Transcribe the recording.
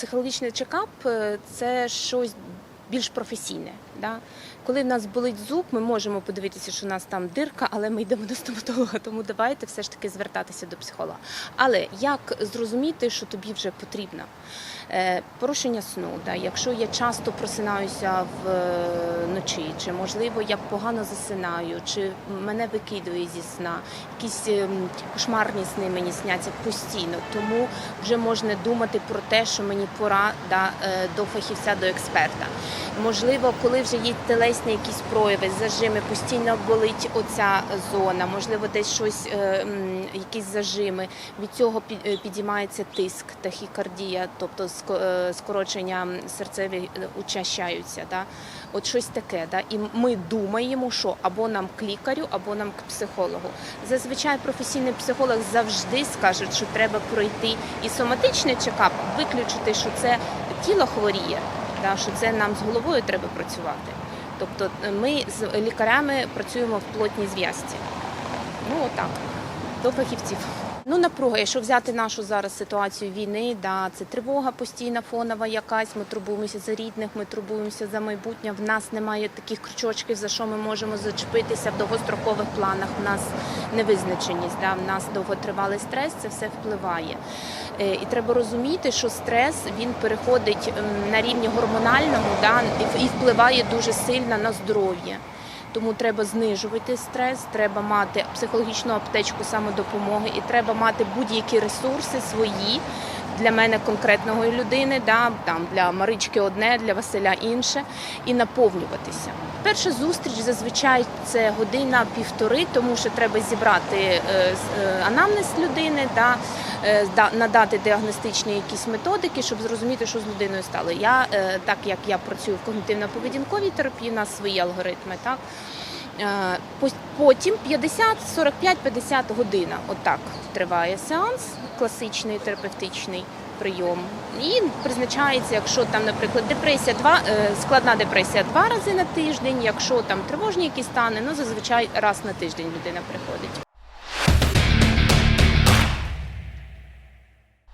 психологічний чекап е, це щось більш професійне. Да? Коли в нас болить зуб, ми можемо подивитися, що у нас там дирка, але ми йдемо до стоматолога, тому давайте все ж таки звертатися до психолога. Але як зрозуміти, що тобі вже потрібно? Е, Порушення сну, да? якщо я часто просинаюся вночі, чи можливо я погано засинаю, чи мене викидує зі сна, якісь ем, кошмарні сни мені сняться постійно, тому вже можна думати про те, що мені пора да, е, до фахівця, до експерта. Можливо, коли вже є телесні якісь прояви, зажими, постійно болить оця зона, можливо, десь щось, е, якісь зажими. Від цього е, підіймається тиск, тахікардія, тобто е, скорочення серцеві учащаються. Да? От щось таке. Да? І ми думаємо, що або нам к лікарю, або нам к психологу. Зазвичай професійний психолог завжди скаже, що треба пройти і соматичний чекап, виключити, що це тіло хворіє, да? що це нам з головою треба працювати. Тобто е, ми з лікарями працюємо в плотній зв'язці. Ну отак, до фахівців. Ну, напруга, якщо взяти нашу зараз ситуацію війни, да, це тривога постійна, фонова якась. Ми турбуємося за рідних, ми турбуємося за майбутнє. В нас немає таких крючочків, за що ми можемо зачепитися в довгострокових планах. В нас невизначеність, да, в нас довготривалий стрес, це все впливає. Е, І треба розуміти, що стрес він переходить на рівні гормональному, да, і впливає дуже сильно на здоров'я. Тому треба знижувати стрес, треба мати психологічну аптечку самодопомоги і треба мати будь-які ресурси свої для мене конкретного людини, да, там для Марички одне, для Василя інше, і наповнюватися. Перша зустріч зазвичай це година-півтори, тому що треба зібрати е, е, анамнез людини, да, е, да- надати діагностичні якісь методики, щоб зрозуміти, що з людиною стало. Я, так як я працюю в когнітивно-поведінковій терапії, у нас свої алгоритми, так. Е, Потім 50, 45, 50 година. Отак триває сеанс, класичний терапевтичний прийом. І призначається, якщо там, наприклад, депресія, два е, складна депресія два рази на тиждень. Якщо там тривожні якісь стани, ну зазвичай раз на тиждень людина приходить.